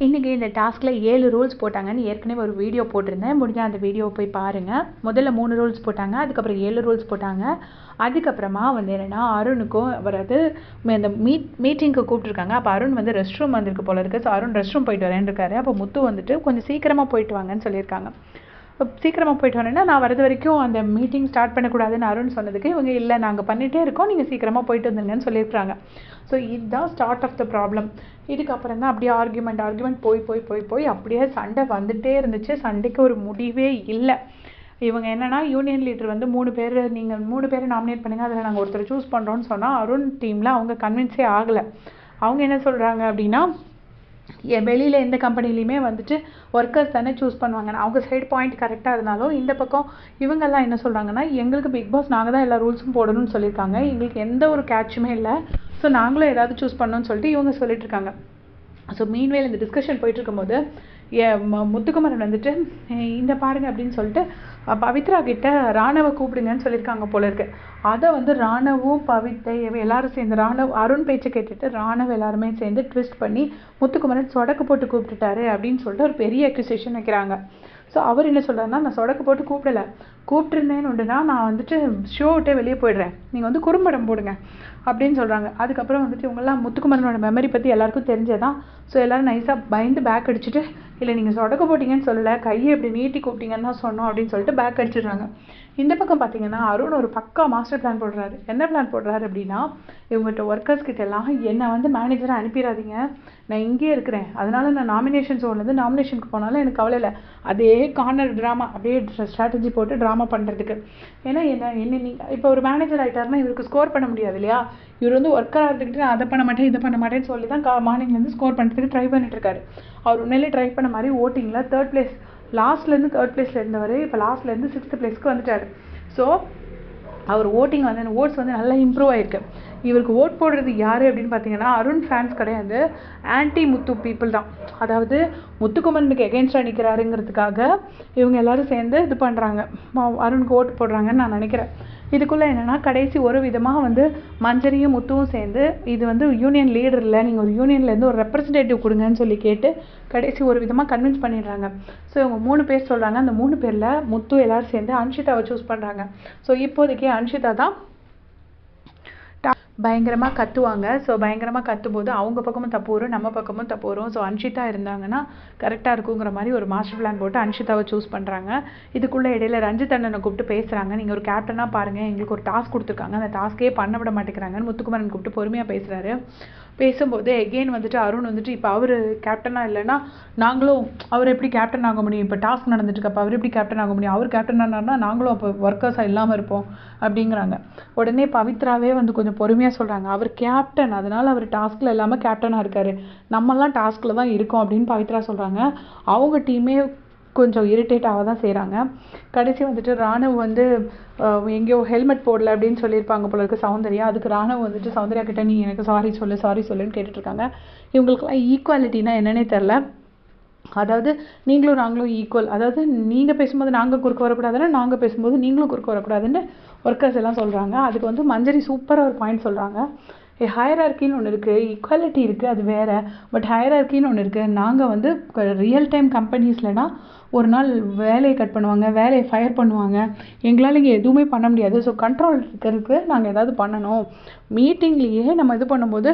இன்றைக்கி இந்த டாஸ்கில் ஏழு ரூல்ஸ் போட்டாங்கன்னு ஏற்கனவே ஒரு வீடியோ போட்டிருந்தேன். முடிஞ்சால் அந்த வீடியோவை போய் பாருங்கள் முதல்ல மூணு ரூல்ஸ் போட்டாங்க அதுக்கப்புறம் ஏழு ரூல்ஸ் போட்டாங்க. அதுக்கப்புறமா வந்து என்னென்னா அருணுக்கும் வராது இந்த மீட் மீட்டிங்க்கு கூப்பிட்ருக்காங்க அப்போ அருண் வந்து ரெஸ்ட் ரூம் வந்திருக்கு போல இருக்குது ஸோ அருண் ரெஸ்ட் ரூம் போயிட்டு வரேன்னு இருக்காரு. அப்போ முத்து வந்துட்டு கொஞ்சம் சீக்கிரமாக போயிட்டு வாங்கன்னு சொல்லியிருக்காங்க. சீக்கிரமாக போயிட்டு வரேன்னா நான் வரது வரைக்கும் அந்த மீட்டிங் ஸ்டார்ட் பண்ணக்கூடாதுன்னு அருண் சொன்னதுக்கு இவங்க இல்லை நாங்கள் பண்ணிகிட்டே இருக்கோம் நீங்கள் சீக்கிரமாக போயிட்டு வந்துருங்கன்னு சொல்லியிருக்காங்க ஸோ இதுதான் ஸ்டார்ட் ஆஃப் த ப்ராப்ளம் இதுக்கப்புறம் தான் அப்படியே ஆர்குமெண்ட் ஆர்குமெண்ட் போய் போய் போய் போய் அப்படியே சண்டை வந்துகிட்டே இருந்துச்சு. சண்டைக்கு ஒரு முடிவே இல்லை. இவங்க என்னென்னா யூனியன் லீடர் வந்து மூணு பேர் நீங்கள் மூணு பேரை நாமினேட் பண்ணுங்கள் அதில் நாங்கள் ஒருத்தர் சூஸ் பண்ணுறோன்னு சொன்னால் அருண் டீமில் அவங்க கன்வின்ஸே ஆகலை. அவங்க என்ன சொல்கிறாங்க அப்படின்னா வெளியில் எந்த கம்பெனிலையுமே வந்துட்டு ஒர்க்கர்ஸ் தானே சூஸ் பண்ணுவாங்க அவங்க சைடு பாயிண்ட் கரெக்டாக இருந்தாலும் இந்த பக்கம் இவங்கெல்லாம் என்ன சொல்கிறாங்கன்னா எங்களுக்கு பிக் பாஸ் நாங்கள் தான் எல்லா ரூல்ஸும் போடணும்னு சொல்லியிருக்காங்க. எங்களுக்கு எந்த ஒரு கேட்சுமே இல்லை. ஸோ நாங்களும் ஏதாவது சூஸ் பண்ணணும்னு சொல்லிட்டு இவங்க சொல்லிட்டு இருக்காங்க. ஸோ மீன்வேல் இந்த டிஸ்கஷன் போயிட்டு முத்துக்குமரன் வந்துட்டு இந்த பாருங்க அப்படின்னு சொல்லிட்டு பவித்ரா கிட்ட ராணவ கூப்பிடுங்கன்னு சொல்லியிருக்காங்க போல இருக்கு. அதை வந்து ராணவும் பவித்தை எல்லாரும் சேர்ந்து ராணவ் அருண் பேச்சு கேட்டுட்டு ராணவ் எல்லாருமே சேர்ந்து ட்விஸ்ட் பண்ணி முத்துக்குமரன் சொடக்கு போட்டு கூப்பிட்டுட்டாரு அப்படின்னு சொல்லிட்டு ஒரு பெரிய அக்யூசேஷன் வைக்கிறாங்க. ஸோ அவர் என்ன சொல்கிறாருன்னா நான் சொடக்கு போட்டு கூப்பிடல. கூப்பிட்டுருந்தேன்னு உண்டுனா நான் வந்துட்டு ஷோ விட்டே வெளியே போயிடுறேன். நீங்கள் வந்து குறும்படம் போடுங்க அப்படின்னு சொல்கிறாங்க அதுக்கப்புறம் வந்துட்டு இவங்கெல்லாம் முத்துக்குமரனோட மெமரி பற்றி எல்லாருக்கும் தெரிஞ்சதான் ஸோ எல்லோரும் நைஸாக பயந்து பேக் அடிச்சுட்டு இல்லை நீங்கள் சொடக்க போட்டிங்கன்னு சொல்லலை கையை இப்படி நீட்டி கூப்பிட்டீங்கன்னு தான் சொன்னோம் அப்படின்னு சொல்லிட்டு பேக் அடிச்சிடுறாங்க. இந்த பக்கம் பார்த்தீங்கன்னா அருண் ஒரு பக்கா மாஸ்டர் பிளான் போடுறாரு. என்ன பிளான் போடுறாரு அப்படின்னா இவங்ககிட்ட ஒர்க்கர்ஸ் கிட்ட எல்லாம் என்னை வந்து மேனேஜராக அனுப்பிடாதீங்க. நான் இங்கேயே இருக்கிறேன். அதனால் நான் நாமினேஷன் சோன்லேருந்து நாமினேஷனுக்கு போனாலும் எனக்கு கவலை இல்லை. அதே கார்னர் ட்ராமா அப்படியே ஸ்ட்ராட்டஜி போட்டு ட்ரா ட்ராமா பண்ணுறதுக்கு ஏன்னா என்ன என்ன நீங்கள் இப்போ ஒரு மேனேஜர் ஆகிட்டாருன்னா இவருக்கு ஸ்கோர் பண்ண முடியாது இல்லையா? இவர் வந்து ஒர்க்கராக இருந்துக்கிட்டு நான் அதை பண்ண மாட்டேன் இதை பண்ண மாட்டேன்னு சொல்லி தான் கா மார்னிங்லேருந்து ஸ்கோர் பண்ணுறதுக்கு ட்ரை பண்ணிட்டுருக்காரு அவர் உண்மையிலே ட்ரை பண்ண மாதிரி ஓட்டிங்கில் தேர்ட் பிளேஸ் லாஸ்ட்லேருந்து தேர்ட் பிளேஸில் இருந்தவர் இப்போ லாஸ்ட்லேருந்து சிக்ஸ்த் பிளேஸ்க்கு வந்துட்டார். ஸோ அவர் ஓட்டிங் வந்து ஓட்ஸ் வந்து நல்லா இம்ப்ரூவ் ஆகிருக்கு இவருக்கு ஓட் போடுறது யார் அப்படின்னு பார்த்தீங்கன்னா அருண் ஃபேன்ஸ் கிடையாது. ஆன்டி முத்து பீப்புள் தான். அதாவது முத்துக்குமரனுக்கு எகென்ஸ்டாக நிற்கிறாருங்கிறதுக்காக இவங்க எல்லாரும் சேர்ந்து இது பண்ணுறாங்க அருணுக்கு ஓட்டு போடுறாங்கன்னு நான் நினைக்கிறேன். இதுக்குள்ளே என்னென்னா கடைசி ஒரு விதமாக வந்து மஞ்சரியும் முத்துவும் சேர்ந்து இது வந்து யூனியன் லீடர் இல்லை நீங்கள் ஒரு யூனியன்லேருந்து ஒரு ரெப்ரசன்டேட்டிவ் கொடுங்கன்னு சொல்லி கேட்டு கடைசி ஒரு விதமாக கன்வின்ஸ் பண்ணிடுறாங்க. ஸோ இவங்க மூணு பேர் சொல்கிறாங்க அந்த மூணு பேரில் முத்து எல்லோரும் சேர்ந்து அன்ஷிதாவை சூஸ் பண்ணுறாங்க ஸோ இப்போதைக்கு அன்ஷிதா தான் பயங்கரமாக கத்துவாங்க. ஸோ பயங்கரமாக கத்தும்போது அவங்க பக்கமும் தப்பு வரும் நம்ம பக்கமும் தப்பு வரும் ஸோ அன்ஷிதா இருந்தாங்கன்னா கரெக்டாக இருக்குங்கிற மாதிரி ஒரு மாஸ்டர் பிளான் போட்டு அன்ஷிதாவை சூஸ் பண்ணுறாங்க இதுக்குள்ளே இடையில ரஞ்சித் அண்ணனை கூப்பிட்டு பேசுகிறாங்க நீங்கள் ஒரு கேப்டனாக பாருங்கள் எங்களுக்கு ஒரு டாஸ்க் கொடுத்துருக்காங்க. அந்த டாஸ்க்கே பண்ண விட மாட்டேங்கிறாங்கன்னு முத்துக்குமரன் கூப்பிட்டு பொறுமையாக பேசுகிறாரு பேசும்போது எகெயின் வந்துட்டு அருண் வந்துட்டு இப்போ அவர் கேப்டனாக இல்லைன்னா நாங்களும் அவர் எப்படி கேப்டன் ஆக முடியும்? இப்போ டாஸ்க் நடந்துட்டுருக்கப்ப அவர் எப்படி கேப்டன் ஆக முடியும்? அவர் கேப்டன் ஆனார்னா நாங்களும் அப்போ ஒர்க்கர்ஸாக இல்லாமல் இருப்போம் அப்படிங்கிறாங்க. உடனே பவித்ராவே வந்து கொஞ்சம் பொறுமையாக சொல்கிறாங்க அவர் கேப்டன் அதனால் அவர் டாஸ்கில் இல்லாமல் கேப்டனாக இருக்கார். நம்மலாம் டாஸ்கில் தான் இருக்கோம் அப்படின்னு பவித்ரா சொல்கிறாங்க அவங்க டீமே கொஞ்சம் இரிட்டேட் ஆக தான் செய்கிறாங்க கடைசி வந்துட்டு ராணுவ வந்து எங்கேயோ ஹெல்மெட் போடல அப்படின்னு சொல்லியிருப்பாங்க போல இருக்குது சௌந்தர்யா. அதுக்கு ராணுவ வந்துட்டு சௌந்தர்யா கிட்ட நீ எனக்கு சாரி சொல்லு சாரி சொல்லுன்னு கேட்டுட்ருக்காங்க. இவங்களுக்குலாம் ஈக்குவாலிட்டினா என்னன்னே தெரில அதாவது நீங்களும் நாங்களும் ஈக்குவல் அதாவது நீங்கள் பேசும்போது நாங்கள் குறுக்க வரக்கூடாதுன்னா நாங்கள் பேசும்போது நீங்களும் குறுக்க வரக்கூடாதுன்னு ஒர்க்கர்ஸ் எல்லாம் சொல்கிறாங்க அதுக்கு வந்து மஞ்சரி சூப்பராக ஒரு பாயிண்ட் சொல்கிறாங்க ஹையரார்க்கின்னு ஒன்று இருக்குது ஈக்குவாலிட்டி இருக்குது அது வேறு. பட் ஹையரார்க்கின்னு ஒன்று இருக்குது நாங்கள் வந்து ரியல் டைம் கம்பெனிஸ்லனா ஒரு நாள் வேலையை கட் பண்ணுவாங்க வேலையை ஃபயர் பண்ணுவாங்க. எங்களால் இங்கே எதுவுமே பண்ண முடியாது. ஸோ கண்ட்ரோல் இருக்கிறதுக்கு நாங்கள் ஏதாவது பண்ணணும். மீட்டிங்லேயே நம்ம இது பண்ணும்போது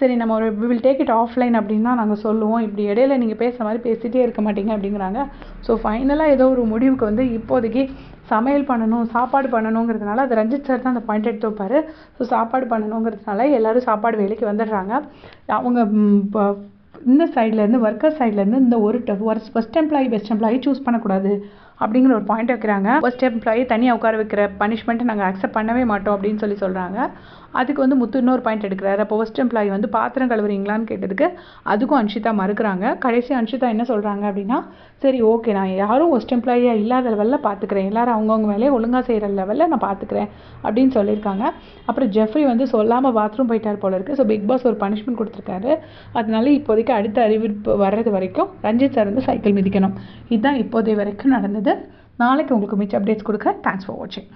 சரி நம்ம ஒரு வில் டேக் இட் ஆஃப்லைன் அப்படின்னு தான் நாங்கள் சொல்லுவோம். இப்படி இடையில நீங்கள் பேசுகிற மாதிரி பேசிகிட்டே இருக்க மாட்டீங்க அப்படிங்கிறாங்க. ஸோ ஃபைனலாக ஏதோ ஒரு முடிவுக்கு வந்து இப்போதைக்கு சமையல் பண்ணணும் சாப்பாடு பண்ணணுங்கிறதுனால அது ரஞ்சித் சார் தான் அந்த பாயிண்ட் எடுத்து வைப்பார். ஸோ சாப்பாடு பண்ணணுங்கிறதுனால எல்லோரும் சாப்பாடு வேலைக்கு வந்துடுறாங்க. அவங்க இந்த சைட்லேருந்து ஒர்க்கர் சைட்லேருந்து இந்த ஒரு first employee best employee choose பண்ணக்கூடாது அப்படிங்கிற ஒரு பாயிண்ட் வைக்கிறாங்க. ஃபஸ்ட் எம்ப்ளாயி தனியாக உட்கார வைக்கிற பனிஷ்மெண்ட்டை நாங்கள் அக்செப்ட் பண்ணவே மாட்டோம் அப்படின்னு சொல்லி சொல்கிறாங்க அதுக்கு வந்து முத்து இன்னொரு பாயிண்ட் எடுக்கிறாரு. அப்போ ஃபஸ்ட் எம்ப்ளாயி வந்து பாத்திரம் கழுவுறீங்களான்னு கேட்டதுக்கு அதுக்கும் அன்ஷிதா மறுக்கிறாங்க. கடைசி அன்ஷிதா என்ன சொல்கிறாங்க அப்படின்னா சரி ஓகே நான் யாரும் ஃபஸ்ட் எம்ப்ளாயியாக இல்லாத லெவலில் பார்த்துக்கிறேன் எல்லாரும் அவங்கவுங்க வேலையை ஒழுங்காக செய்கிற லெவலில் நான் பார்த்துக்கிறேன் அப்படின்னு சொல்லியிருக்காங்க. அப்புறம் ஜெஃப்ரி வந்து சொல்லாமல் பாத்ரூம் போயிட்டார் போல இருக்குது ஸோ பிக் பாஸ் ஒரு பனிஷ்மெண்ட் கொடுத்துருக்காரு. அதனால இப்போதைக்கு அடுத்த அறிவிப்பு வர்றது வரைக்கும் ரஞ்சித் சார் வந்து சைக்கிள் மிதிக்கணும். இதுதான் இப்போதைய வரைக்கும் நடந்தது. நாளைக்கு உங்களுக்கு மிச்ச அப்டேட்ஸ் கொடுக்குறேன். தேங்க்ஸ் ஃபார் வாட்சிங்